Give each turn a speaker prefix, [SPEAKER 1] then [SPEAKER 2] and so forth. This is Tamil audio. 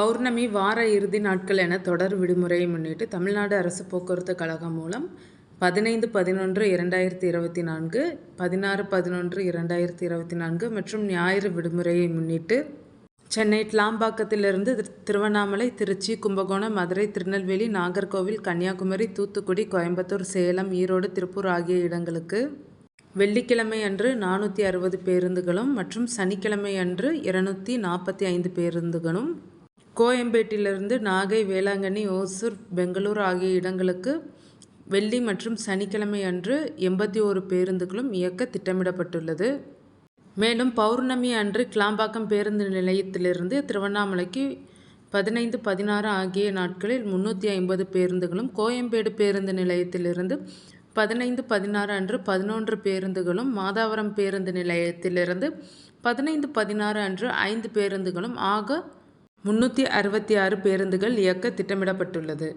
[SPEAKER 1] பௌர்ணமி வார இறுதி நாட்கள் என தொடர் விடுமுறையை முன்னிட்டு தமிழ்நாடு அரசு போக்குவரத்து கழகம் மூலம் பதினைந்து பதினொன்று இரண்டாயிரத்தி இருபத்தி நான்கு பதினாறு பதினொன்று இரண்டாயிரத்தி இருபத்தி நான்கு மற்றும் ஞாயிறு விடுமுறையை முன்னிட்டு சென்னை லாம்பாக்கத்திலிருந்து திரு- திருவண்ணாமலை திருச்சி கும்பகோணம் மதுரை திருநெல்வேலி நாகர்கோவில் கன்னியாகுமரி தூத்துக்குடி கோயம்புத்தூர் சேலம் ஈரோடு திருப்பூர் ஆகிய இடங்களுக்கு வெள்ளிக்கிழமை அன்று நானூற்றி அறுபது பேருந்துகளும் மற்றும் சனிக்கிழமை அன்று இருநூற்றி நாற்பத்தி ஐந்து பேருந்துகளும் கோயம்பேட்டிலிருந்து நாகை வேளாங்கண்ணி ஓசூர் பெங்களூர் ஆகிய இடங்களுக்கு வெள்ளி மற்றும் சனிக்கிழமை அன்று எண்பத்தி ஓரு பேருந்துகளும் இயக்க திட்டமிடப்பட்டுள்ளது. மேலும் பௌர்ணமி அன்று கிளாம்பாக்கம் பேருந்து நிலையத்திலிருந்து திருவண்ணாமலைக்கு பதினைந்து பதினாறு ஆகிய நாட்களில் முன்னூற்றி ஐம்பது பேருந்துகளும் கோயம்பேடு பேருந்து நிலையத்திலிருந்து பதினைந்து பதினாறு அன்று பதினொன்று பேருந்துகளும் மாதாவரம் பேருந்து நிலையத்திலிருந்து பதினைந்து பதினாறு அன்று ஐந்து பேருந்துகளும் ஆக முன்னூற்றி அறுபத்தி ஆறு பேருந்துகள் இயக்க திட்டமிடப்பட்டுள்ளது.